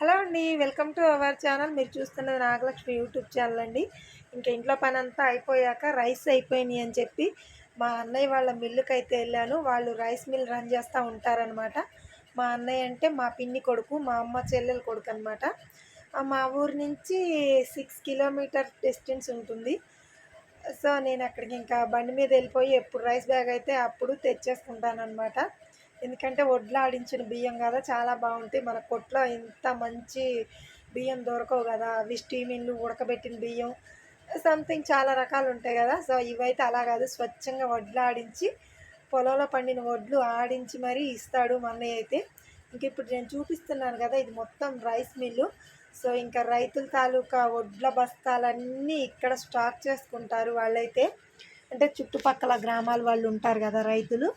Hello అండి welcome to our channel. మీరు చూస్తున్నది నాగలక్ష్మి యూట్యూబ్ ఛానల్ అండి. ఇంకా ఇంట్లో పని అంతా అయిపోయాక రైస్ అయిపోయినాయి అని చెప్పి మా అన్నయ్య వాళ్ళ మిల్లుకి అయితే వెళ్ళాను. వాళ్ళు రైస్ మిల్ రన్ చేస్తూ ఉంటారనమాట మా అన్నయ్య అంటే మా పిన్ని కొడుకు మా అమ్మ చెల్లెల కొడుకు అనమాట మా ఊరి నుంచి సిక్స్ కిలోమీటర్ డిస్టెన్స్ ఉంటుంది. సో నేను అక్కడికి ఇంకా బండి మీద వెళ్ళిపోయి ఎప్పుడు రైస్ బ్యాగ్ అయితే అప్పుడు తెచ్చేసుకుంటాను అనమాట ఎందుకంటే వడ్లు ఆడించిన బియ్యం కదా చాలా బాగుంటాయి. మన కొట్లో ఇంత మంచి బియ్యం దొరకవు కదా అవి స్టీమిన్లు ఉడకబెట్టిన బియ్యం సంథింగ్ చాలా రకాలు ఉంటాయి కదా. సో ఇవైతే అలా కాదు స్వచ్ఛంగా వడ్లు ఆడించి పొలంలో పండిన వడ్లు ఆడించి మరీ ఇస్తాడు మా అయితే. ఇంక ఇప్పుడు నేను చూపిస్తున్నాను కదా ఇది మొత్తం రైస్ మిల్లు. సో ఇంకా రైతుల తాలూకా వడ్ల బస్తాలన్నీ ఇక్కడ స్టాక్ చేసుకుంటారు వాళ్ళైతే. అంటే చుట్టుపక్కల గ్రామాల వాళ్ళు ఉంటారు కదా రైతులు.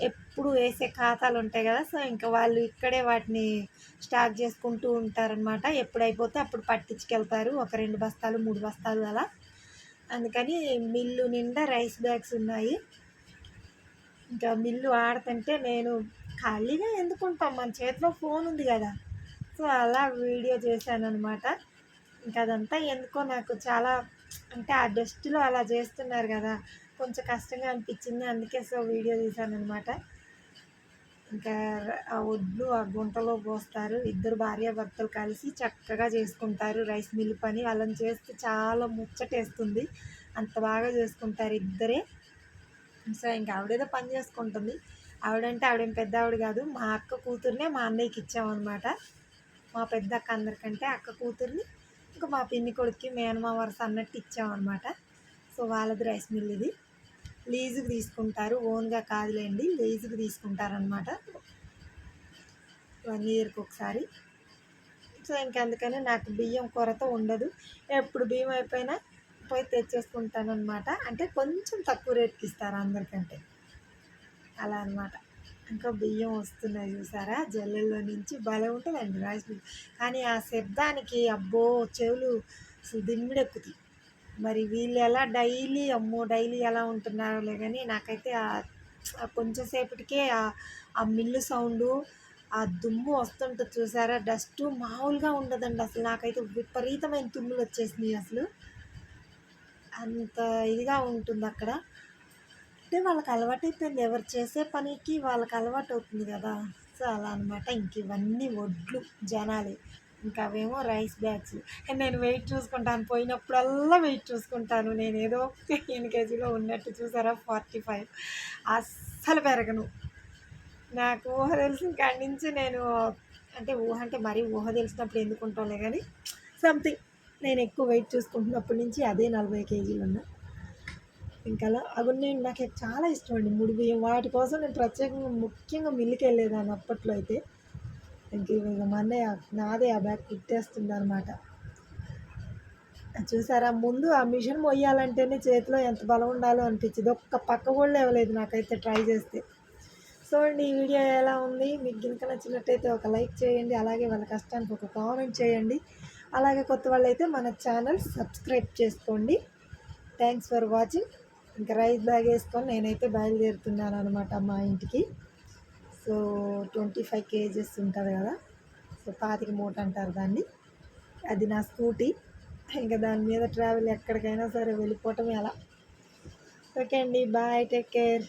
ఎప్పుడు వేసే ఖాతాలు ఉంటాయి కదా సో ఇంకా వాళ్ళు ఇక్కడే వాటిని స్టాక్ చేసుకుంటూ ఉంటారనమాట ఎప్పుడైపోతే అప్పుడు పట్టించుకెళ్తారు ఒక రెండు బస్తాలు మూడు బస్తాలు అలా. అందుకని మిల్లు నిండా రైస్ బ్యాగ్స్ ఉన్నాయి. ఇంకా మిల్లు ఆడుతుంటే నేను ఖాళీగా ఎందుకుంటాం? మన చేతిలో ఫోన్ ఉంది కదా. సో అలా వీడియో చేశాను అనమాట ఇంకా అదంతా ఎందుకో నాకు చాలా అంటే ఆ డస్ట్లో అలా చేస్తున్నారు కదా కొంచెం కష్టంగా అనిపించింది. అందుకే సో వీడియో తీశాను అనమాట ఇంకా ఆ ఒడ్లు ఆ గుంటలో పోస్తారు. ఇద్దరు భార్య భర్తలు కలిసి చక్కగా చేసుకుంటారు. రైస్ మిల్ పని వాళ్ళని చేస్తే చాలా ముచ్చటేస్తుంది. అంత బాగా చేసుకుంటారు ఇద్దరే. సో ఇంకా ఆవిడేదో పని చేసుకుంటుంది. ఆవిడంటే ఆవిడేం పెద్ద ఆవిడ కాదు. మా అక్క కూతుర్నే మా అన్నయ్యకి ఇచ్చామన్నమాట. మా పెద్ద అక్క అందరికంటే అక్క కూతుర్ని ఇంకా మా పిన్ని కొడుక్కి మేనమా వరుస అన్నట్టు ఇచ్చామన్నమాట. సో వాళ్ళది రైస్ మిల్ ఇది. లీజుకి తీసుకుంటారు ఓన్గా కాదులేండి లీజుకి తీసుకుంటారనమాట వన్ ఇయర్కి ఒకసారి. సో ఇంకా అందుకని నాకు బియ్యం కొరత ఉండదు. ఎప్పుడు బియ్యం అయిపోయినా పోయి తెచ్చేసుకుంటాను అనమాట అంటే కొంచెం తక్కువ రేట్కి ఇస్తారు అందరికంటే. అలా అనమాట ఇంకా బియ్యం వస్తున్నాయి చూసారా? జల్లెల్లో నుంచి భలే ఉంటుందండి రైస్ కానీ ఆ శబ్దానికి అబ్బో చెవులు అసలు దిమ్మిడెక్కుతాయి. మరి వీళ్ళు ఎలా డైలీ అమ్మో డైలీ ఎలా ఉంటున్నారో కానీ నాకైతే కొంచెంసేపటికే ఆ మిల్లు సౌండు ఆ దుమ్ము వస్తుంటుంది చూసారా? డస్ట్ మామూలుగా ఉండదండి అసలు. నాకైతే విపరీతమైన తుమ్ములు వచ్చేసినాయి అసలు. అంత ఇదిగా ఉంటుంది అక్కడ అంటే వాళ్ళకి అలవాటు అయిపోయింది ఎవరు చేసే పనికి వాళ్ళకి అలవాటు అవుతుంది కదా. సో అలా అనమాట ఇంక ఇవన్నీ వడ్లు జనాలే. ఇంకా అవేమో రైస్ బ్యాగ్స్. నేను వెయిట్ చూసుకుంటాను. పోయినప్పుడల్లా వెయిట్ చూసుకుంటాను. నేను ఏదో పదిహేను కేజీలో ఉన్నట్టు చూసారా? Forty five. అస్సలు పెరగను. నాకు ఊహ తెలిసిన కాడి నుంచి నేను అంటే ఊహ అంటే మరీ ఊహ తెలిసినప్పుడు ఎందుకుంటాలే కానీ సంథింగ్ నేను ఎక్కువ వెయిట్ చూసుకుంటున్నప్పటి నుంచి అదే నలభై కేజీలు ఉన్నా ఇంకా అలా అవన్నీ నాకు చాలా ఇష్టం అండి ముడి బియ్యం వాటి కోసం నేను ప్రత్యేకంగా ముఖ్యంగా మిల్లుకి వెళ్ళేదాన్ని అప్పట్లో అయితే. ఇంక మా అన్నయ్య నాదే ఆ బ్యాగ్ కుట్టేస్తుంది అనమాట చూసారా? ముందు ఆ మిషన్ మొయ్యాలంటేనే చేతిలో ఎంత బలం ఉండాలో అనిపించింది. ఒక్క పక్క కూడా లేవలేదు నాకైతే ట్రై చేస్తే. సో అండి ఈ వీడియో ఎలా ఉంది? మీకు గినక నచ్చినట్టయితే ఒక లైక్ చేయండి. అలాగే వాళ్ళ కష్టానికి ఒక కామెంట్ చేయండి. అలాగే కొత్త వాళ్ళైతే మన ఛానల్ సబ్స్క్రైబ్ చేసుకోండి. Thanks for watching. ఇంకా రైస్ బ్యాగ్ వేసుకొని నేనైతే బయలుదేరుతున్నాను అనమాట మా ఇంటికి. సో ట్వంటీ ఫైవ్ కేజెస్ ఉంటుంది కదా. సో పాతిక మూట అంటారు దాన్ని. అది నా స్కూటీ. ఇంకా దాని మీద ట్రావెల్ ఎక్కడికైనా సరే వెళ్ళిపోవటం ఎలా ఓకే అండి బాయ్ టేక్ కేర్.